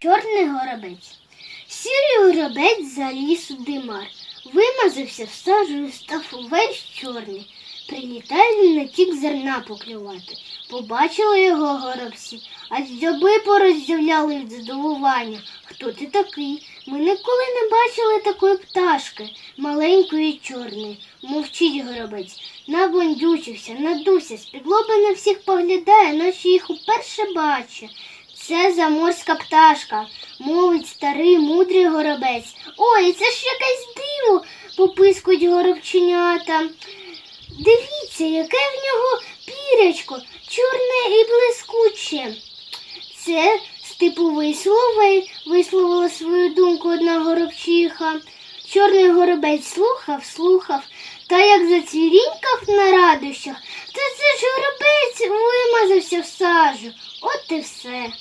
Чорний горобець. Сірий горобець заліз у димар, вимазався в сажу і став увесь чорний. Прилітає він на тік зерна поклювати. Побачили його горобці, а дзьоби пороздявляли від здивування. Хто ти такий? Ми ніколи не бачили такої пташки, маленької чорної. Мовчить горобець, набондючився, надувся, з-під на всіх поглядає, наче їх уперше бачить. Це заморська пташка, мовить старий мудрий горобець. Ой, це ж якесь диво, попискують горобченята. Дивіться, яке в нього пірячко, чорне і блискуче. Це степовий словей, висловила свою думку одна горобчиха. Чорний горобець слухав, слухав, та як зацвірінькав на радощах, та це ж горобець вимазався в сажу. От і все.